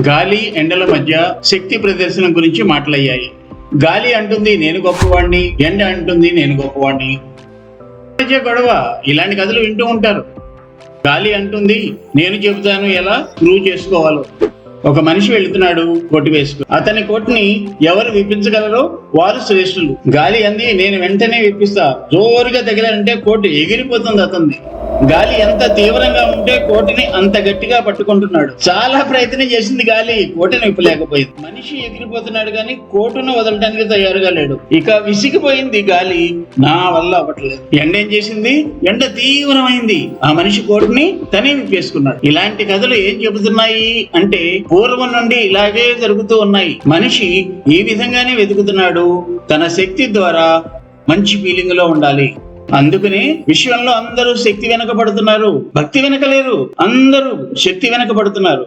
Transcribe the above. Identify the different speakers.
Speaker 1: గాలి ఎండల మధ్య శక్తి ప్రదర్శన గురించి మాటలయ్యాయి గాలి అంటుంది నేను గొప్పవాణ్ణి. ఎండ అంటుంది నేను గొప్పవాణ్ణి. మధ్య గొడవ ఇలాంటి కథలు వింటూ ఉంటారు. గాలి అంటుంది నేను చెబుతాను ఎలా? ప్రూవ్ చేసుకోవాలో. ఒక మనిషి వెళుతున్నాడు కోటి వేసుకుని. అతని కోటిని ఎవరు విప్పించగలరో వారు శ్రేష్ఠులు. గాలి అంది నేను వెంటనే విప్పిస్తా. జోరుగా తగిలారంటే కోటు ఎగిరిపోతుంది అతన్ని గాలి ఎంత తీవ్రంగా ఉంటే కోటిని అంత గట్టిగా పట్టుకుంటున్నాడు. చాలా ప్రయత్నం చేసింది గాలి కోటిని విప్పలేకపోయింది. మనిషి ఎగిరిపోతున్నాడు కానీ కోటును వదలడానికి తయారుగా లేడు. ఇక విసిగిపోయింది గాలి నా వల్ల అవ్వట్లేదు. ఎండ ఏం చేసింది? ఎండ తీవ్రమైంది. ఆ మనిషి కోటుని తనే విప్పేసుకున్నాడు. ఇలాంటి కథలు ఏం చెబుతున్నాయి అంటే పూర్వం నుండి ఇలాగే జరుగుతూ ఉన్నాయి. మనిషి ఈ విధంగానే వెతుకుతున్నాడు? తన శక్తి ద్వారా మంచి ఫీలింగ్లో ఉండాలి. అందుకనే విశ్వంలో అందరూ శక్తి వెనక పడుతున్నారు భక్తి వెనక లేరు అందరూ శక్తి వెనక పడుతున్నారు